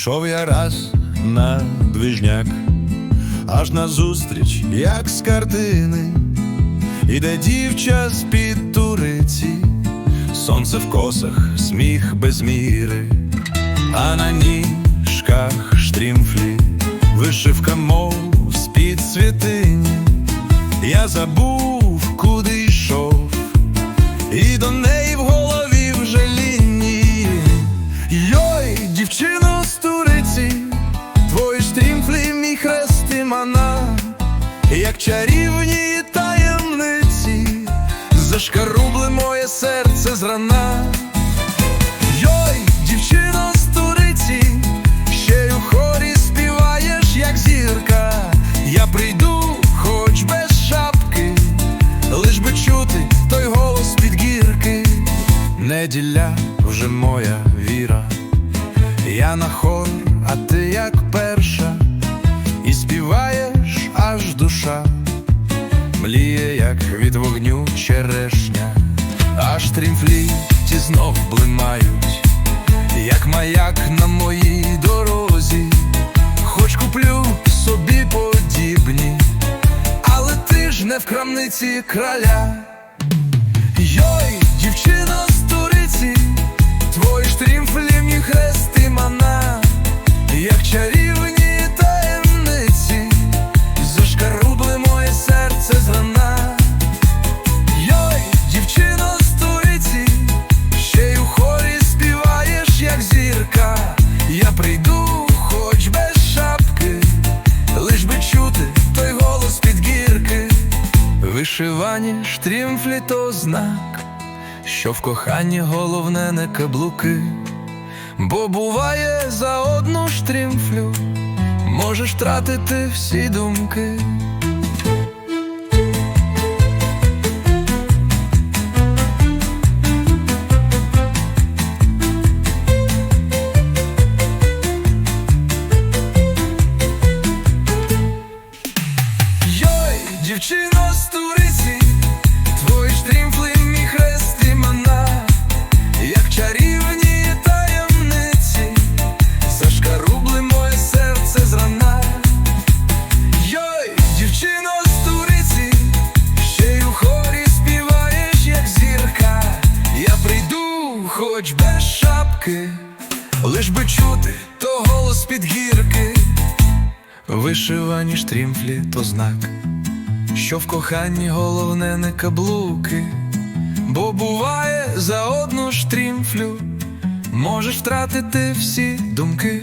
Ішов я раз на движняк, аж назустріч, як з картини, іде дівча з під туриці, сонце в косах, сміх без міри, а на ніжках штрімфлі, вишивка, мов з-під святині. Я забув, Йой, дівчино з туриці, твої штрімфлі, мій хрест і мана, як чарівні таємниці, зашкарубле моє серце зрана. Йой, дівчино з туриці, ще й у хорі співаєш, як зірка. Я прийду, хоч без шапки, лиш би чути той голос під гірки. Неділя вже моя віра. На хор, а ти як перша, і співаєш аж душа, мліє, як від вогню черешня, аж трімфліті знов блимають, як маяк на моїй дорозі, хоч куплю собі подібні, але ти ж не в крамниці краля. Йой, дівчина Вишивані штрімфлі то знак, що в коханні головне не каблуки, бо буває за одну штрімфлю, можеш втратити всі думки. Йой, хоч без шапки, лиш би чути то голос під гірки. Вишивані штрімфлі то знак, що в коханні головне не каблуки, бо буває за одну штрімфлю, можеш втратити всі думки.